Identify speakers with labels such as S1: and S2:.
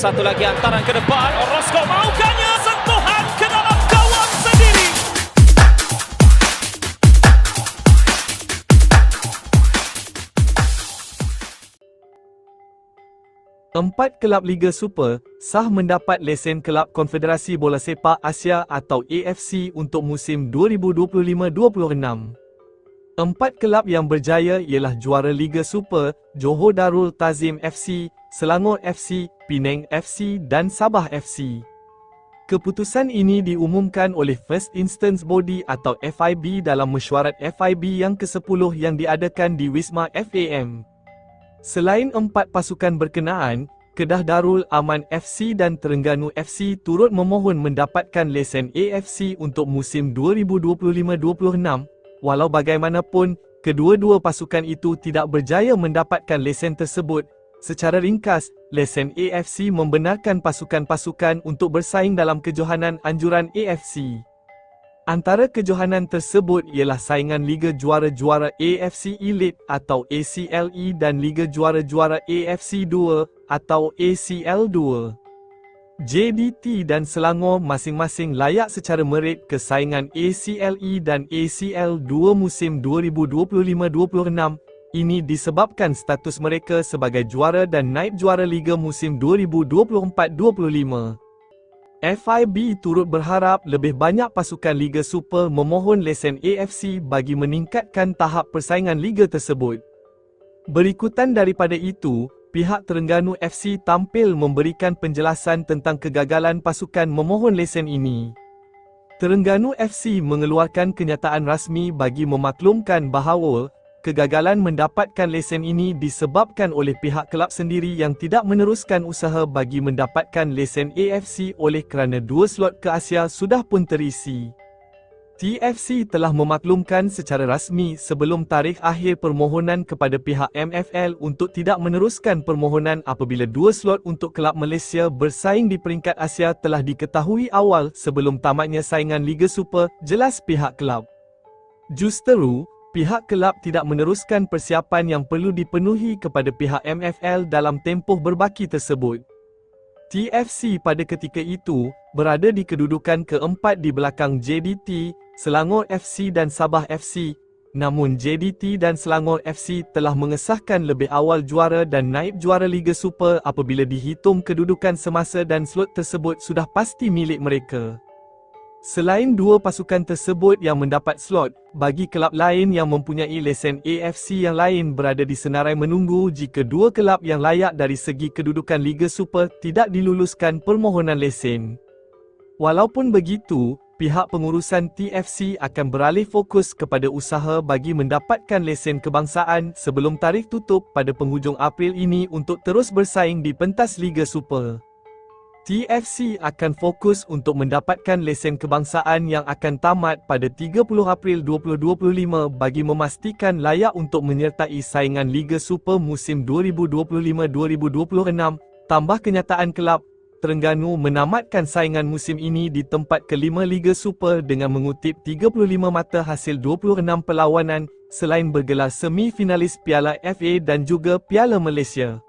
S1: Satu lagi hantaran ke depan. Orozco maukahnya sentuhan ke dalam gawang sendiri.
S2: Empat kelab Liga Super sah mendapat lesen Kelab Konfederasi Bola Sepak Asia atau AFC untuk musim 2025-26. Empat kelab yang berjaya ialah juara Liga Super, Johor Darul Tazim FC, Selangor FC, Penang FC dan Sabah FC. Keputusan ini diumumkan oleh First Instance Body atau FIB dalam mesyuarat FIB yang ke-10 yang diadakan di Wisma FAM. Selain empat pasukan berkenaan, Kedah Darul Aman FC dan Terengganu FC turut memohon mendapatkan lesen AFC untuk musim 2025-26. Walau bagaimanapun, kedua-dua pasukan itu tidak berjaya mendapatkan lesen tersebut. Secara ringkas, lesen AFC membenarkan pasukan-pasukan untuk bersaing dalam kejohanan anjuran AFC. Antara kejohanan tersebut ialah saingan Liga Juara-Juara AFC Elite atau ACLE dan Liga Juara-Juara AFC 2 atau ACL 2. JDT dan Selangor masing-masing layak secara merit ke saingan ACLE dan ACL 2 musim 2025-26. Ini disebabkan status mereka sebagai juara dan naib juara Liga musim 2024-25. FIB turut berharap lebih banyak pasukan Liga Super memohon lesen AFC bagi meningkatkan tahap persaingan liga tersebut. Berikutan daripada itu, pihak Terengganu FC tampil memberikan penjelasan tentang kegagalan pasukan memohon lesen ini. Terengganu FC mengeluarkan kenyataan rasmi bagi memaklumkan bahawa Kegagalan mendapatkan lesen ini disebabkan oleh pihak kelab sendiri yang tidak meneruskan usaha bagi mendapatkan lesen AFC oleh kerana dua slot ke Asia sudah pun terisi. TFC telah memaklumkan secara rasmi sebelum tarikh akhir permohonan kepada pihak MFL untuk tidak meneruskan permohonan apabila dua slot untuk kelab Malaysia bersaing di peringkat Asia telah diketahui awal sebelum tamatnya saingan Liga Super, jelas pihak kelab. Justeru, pihak kelab tidak meneruskan persiapan yang perlu dipenuhi kepada pihak MFL dalam tempoh berbaki tersebut. TFC pada ketika itu berada di kedudukan keempat di belakang JDT, Selangor FC dan Sabah FC. Namun JDT dan Selangor FC telah mengesahkan lebih awal juara dan naib juara Liga Super apabila dihitung kedudukan semasa dan slot tersebut sudah pasti milik mereka. Selain dua pasukan tersebut yang mendapat slot, bagi kelab lain yang mempunyai lesen AFC yang lain berada di senarai menunggu jika dua kelab yang layak dari segi kedudukan Liga Super tidak diluluskan permohonan lesen. Walaupun begitu, pihak pengurusan TFC akan beralih fokus kepada usaha bagi mendapatkan lesen kebangsaan sebelum tarikh tutup pada penghujung April ini untuk terus bersaing di pentas Liga Super. TFC akan fokus untuk mendapatkan lesen kebangsaan yang akan tamat pada 30 April 2025 bagi memastikan layak untuk menyertai saingan Liga Super musim 2025-2026. Tambah kenyataan kelab, Terengganu menamatkan saingan musim ini di tempat kelima Liga Super dengan mengutip 35 mata hasil 26 perlawanan selain bergelar semi-finalis Piala FA dan juga Piala Malaysia.